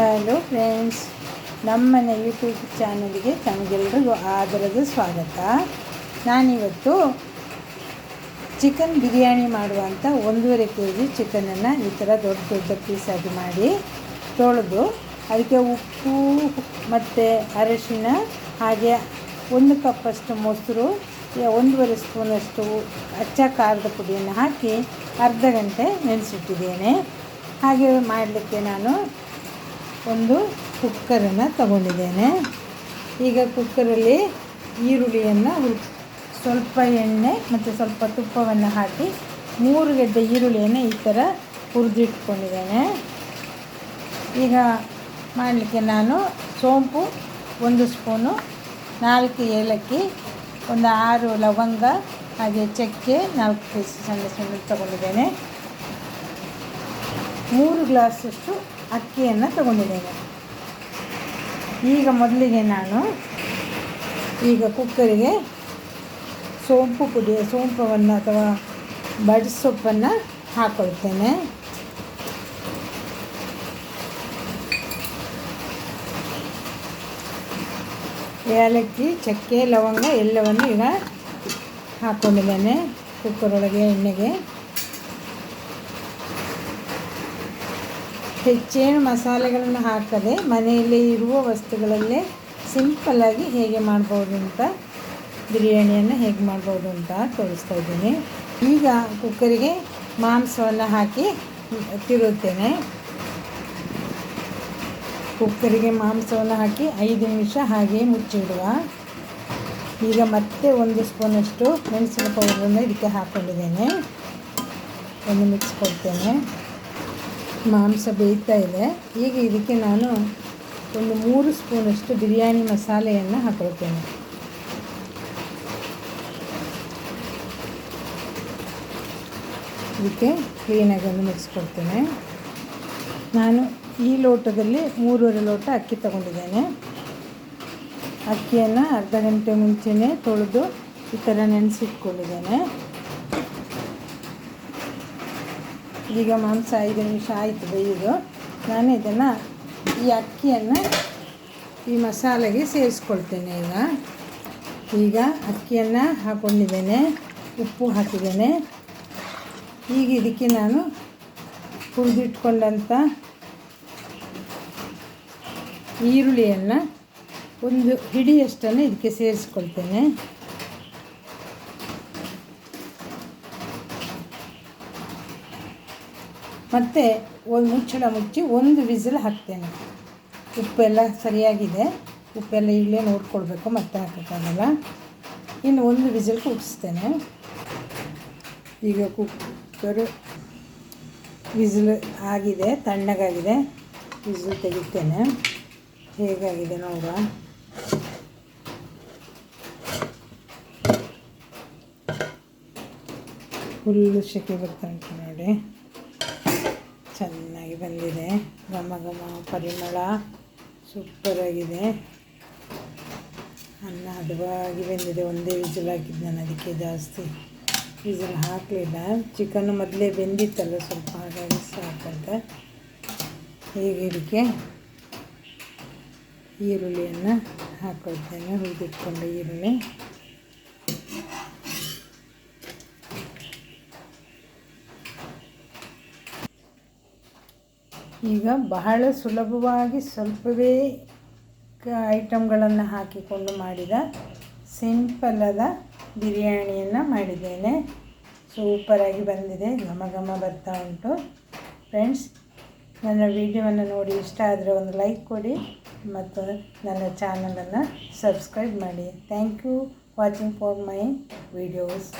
Hello friends ನಮ್ಮನೆ YouTube ಚಾನಲ್ಗೆ ತಮಗೆಲ್ರಿಗೂ ಆದರದ ಸ್ವಾಗತ. ನಾನಿವತ್ತು ಚಿಕನ್ ಬಿರಿಯಾನಿ ಮಾಡುವಂಥ ಒಂದೂವರೆ ಕೆ ಜಿ ಚಿಕನನ್ನು ಈ ಥರ ದೊಡ್ಡ ದೊಡ್ಡ ಪೀಸಾಗಿ ಮಾಡಿ ತೊಳೆದು ಅದಕ್ಕೆ ಉಪ್ಪು, ಮತ್ತು ಅರಶಿನ, ಹಾಗೆ ಒಂದು ಕಪ್ಪಷ್ಟು ಮೊಸರು ಒಂದೂವರೆ ಸ್ಪೂನಷ್ಟು ಅಚ್ಚ ಖಾರದ ಪುಡಿಯನ್ನು ಹಾಕಿ ಅರ್ಧ ಗಂಟೆ ನೆನೆಸಿಟ್ಟಿದ್ದೇನೆ. ಹಾಗೆ ಮಾಡಲಿಕ್ಕೆ ನಾನು ಒಂದು ಕುಕ್ಕರನ್ನು ತಗೊಂಡಿದ್ದೇನೆ. ಈಗ ಕುಕ್ಕರಲ್ಲಿ ಈರುಳ್ಳಿಯನ್ನು ಸ್ವಲ್ಪ ಎಣ್ಣೆ ಮತ್ತು ಸ್ವಲ್ಪ ತುಪ್ಪವನ್ನು ಹಾಕಿ ಮೂರು ಗೆಡ್ಡೆ ಈರುಳ್ಳಿಯನ್ನು ಈ ಥರ ಹುರಿದಿಟ್ಕೊಂಡಿದ್ದೇನೆ. ಈಗ ಮಾಡಲಿಕ್ಕೆ ನಾನು ಸೋಂಪು, ಒಂದು ಸ್ಪೂನು, ನಾಲ್ಕು ಏಲಕ್ಕಿ, ಒಂದು ಆರು ಲವಂಗ, ಹಾಗೆ ಚಕ್ಕೆ, ನಾಲ್ಕು ಪೀಸ್ ಸಣ್ಣ ಸಣ್ಣ ತಗೊಂಡಿದ್ದೇನೆ. ಮೂರು ಗ್ಲಾಸಷ್ಟು ಅಕ್ಕಿಯನ್ನು ತಗೊಂಡಿದ್ದೇನೆ. ಈಗ ಮೊದಲಿಗೆ ನಾನು ಈಗ ಕುಕ್ಕರಿಗೆ ಸೋಂಪು ಪುಡಿ, ಸೋಂಪವನ್ನು ಅಥವಾ ಬಡ್ ಸೊಪ್ಪನ್ನು ಹಾಕೊಳ್ತೇನೆ. ಏಲಕ್ಕಿ, ಚಕ್ಕೆ, ಲವಂಗ ಎಲ್ಲವನ್ನು ಈಗ ಹಾಕ್ಕೊಂಡಿದ್ದೇನೆ ಕುಕ್ಕರೊಳಗೆ, ಎಣ್ಣೆಗೆ. ಹೆಚ್ಚೇನು ಮಸಾಲೆಗಳನ್ನು ಹಾಕದೆ ಮನೆಯಲ್ಲೇ ಇರುವ ವಸ್ತುಗಳಲ್ಲೇ ಸಿಂಪಲ್ಲಾಗಿ ಹೇಗೆ ಮಾಡ್ಬೋದು ಅಂತ ಬಿರಿಯಾನಿಯನ್ನು ಹೇಗೆ ಮಾಡ್ಬೋದು ಅಂತ ತೋರಿಸ್ತಾ ಇದ್ದೀನಿ. ಈಗ ಕುಕ್ಕರಿಗೆ ಮಾಂಸವನ್ನು ಹಾಕಿ ತಿರುತ್ತೇನೆ. ಕುಕ್ಕರಿಗೆ ಮಾಂಸವನ್ನು ಹಾಕಿ ಐದು ನಿಮಿಷ ಹಾಗೆ ಮುಚ್ಚಿಡುವ. ಈಗ ಮತ್ತೆ ಒಂದು ಸ್ಪೂನಷ್ಟು ಮೆಣಸಿನ ಪೌಡರನ್ನು ಇದಕ್ಕೆ ಹಾಕ್ಕೊಂಡಿದ್ದೇನೆ ಒಂದು ಮಿಕ್ಸ್ ಕೊಡ್ತೇನೆ. ಮಾಂಸ ಬೇಯ್ತಾ ಇದೆ. ಈಗ ಇದಕ್ಕೆ ನಾನು ಒಂದು ಮೂರು ಸ್ಪೂನಷ್ಟು ಬಿರಿಯಾನಿ ಮಸಾಲೆಯನ್ನು ಹಾಕೊಳ್ತೇನೆ. ಇದಕ್ಕೆ ಕ್ಲೀನಾಗಿ ಒಂದು ಮಿಕ್ಸ್ ಕೊಡ್ತೇನೆ. ನಾನು ಈ ಲೋಟದಲ್ಲಿ ಮೂರುವರೆ ಲೋಟ ಅಕ್ಕಿ ತಗೊಂಡಿದ್ದೇನೆ. ಅಕ್ಕಿಯನ್ನು ಅರ್ಧ ಗಂಟೆ ಮುಂಚೆನೇ ತೊಳೆದು ಈ ಥರ ನೆನೆಸಿಟ್ಕೊಂಡಿದ್ದೇನೆ. ಈಗ ಮಾಂಸ ಐದು ನಿಮಿಷ ಆಯಿತು ಬೇಯೋದು ನಾನು ಇದನ್ನು ಈ ಅಕ್ಕಿಯನ್ನು ಈ ಮಸಾಲೆಗೆ ಸೇರಿಸ್ಕೊಳ್ತೇನೆ ಈಗ. ಈಗ ಅಕ್ಕಿಯನ್ನು ಹಾಕ್ಕೊಂಡಿದ್ದೇನೆ ಉಪ್ಪು ಹಾಕಿದ್ದೇನೆ. ಈಗ ಇದಕ್ಕೆ ನಾನು ಕುಡಿದಿಟ್ಕೊಂಡಂಥ ಈರುಳ್ಳಿಯನ್ನು ಒಂದು ಹಿಡಿಯಷ್ಟನ್ನು ಇದಕ್ಕೆ ಸೇರಿಸ್ಕೊಳ್ತೇನೆ. ಮತ್ತು ಒಂದು ಮುಚ್ಚಳ ಮುಚ್ಚಿ ಒಂದು ವಿಸಿಲ್ ಹಾಕ್ತೇನೆ. ಉಪ್ಪೆಲ್ಲ ಸರಿಯಾಗಿದೆ. ಉಪ್ಪೆಲ್ಲ ಇಲ್ಲೇ ನೋಡ್ಕೊಳ್ಬೇಕು, ಮತ್ತೆ ಹಾಕೋಕ್ಕಾಗಲ್ಲ. ಇನ್ನು ಒಂದು ವಿಸಿಲ್ ಕೂಗಿಸ್ತೇನೆ ಈಗ ಕುಕ್ಕರು ವಿಸಿಲ್ ಆಗಿದೆ, ತಣ್ಣಗಾಗಿದೆ. ವಿಸಿಲ್ ತೆಗಿತೇನೆ. ಹೇಗಾಗಿದೆ ನೋಡುವ. ಫುಲ್ಲು ಸೆಕೆ ಬರ್ತಾ ಉಂಟು ನೋಡಿ. ಚೆನ್ನಾಗಿ ಬಂದಿದೆ. ಘಮ ಘಮ ಪರಿಮಳ ಸೂಪರಾಗಿದೆ ಅನ್ನ ಹದವಾಗಿ ಬಂದಿದೆ. ಒಂದೇ ವಿಸಿಲ್ ಹಾಕಿದ್ದು ನಾನು, ಅದಕ್ಕೆ ಜಾಸ್ತಿ ವಿಸಿಲ್ ಹಾಕಲಿಲ್ಲ. ಚಿಕನ್ನು ಮೊದಲೇ ಬೆಂದಿತ್ತಲ್ಲ, ಸ್ವಲ್ಪ ಹಾಗಾಗಿ ಸಾಕಂತ. ಹೀಗೆ ಇದಕ್ಕೆ? ಈರುಳ್ಳಿಯನ್ನು ಹಾಕೊಳ್ತೇನೆ, ಹುರಿದಿಟ್ಕೊಂಡು ಈರುಳ್ಳಿ. ಈಗ ಬಹಳ ಸುಲಭವಾಗಿ ಸ್ವಲ್ಪವೇ ಐಟಮ್ಗಳನ್ನು ಹಾಕಿಕೊಂಡು ಮಾಡಿದ ಸಿಂಪಲ್ಲಾದ ಬಿರಿಯಾನಿಯನ್ನು ಮಾಡಿದ್ದೇನೆ. ಸೂಪರಾಗಿ ಬಂದಿದೆ. ಘಮ ಘಮ ಬರ್ತಾ ಉಂಟು. ಫ್ರೆಂಡ್ಸ್, ನನ್ನ ವಿಡಿಯೋವನ್ನು ನೋಡಿ ಇಷ್ಟ ಆದರೆ ಒಂದು ಲೈಕ್ ಕೊಡಿ ಮತ್ತು ನನ್ನ ಚಾನಲನ್ನು ಸಬ್ಸ್ಕ್ರೈಬ್ ಮಾಡಿ. Thank you watching for my videos.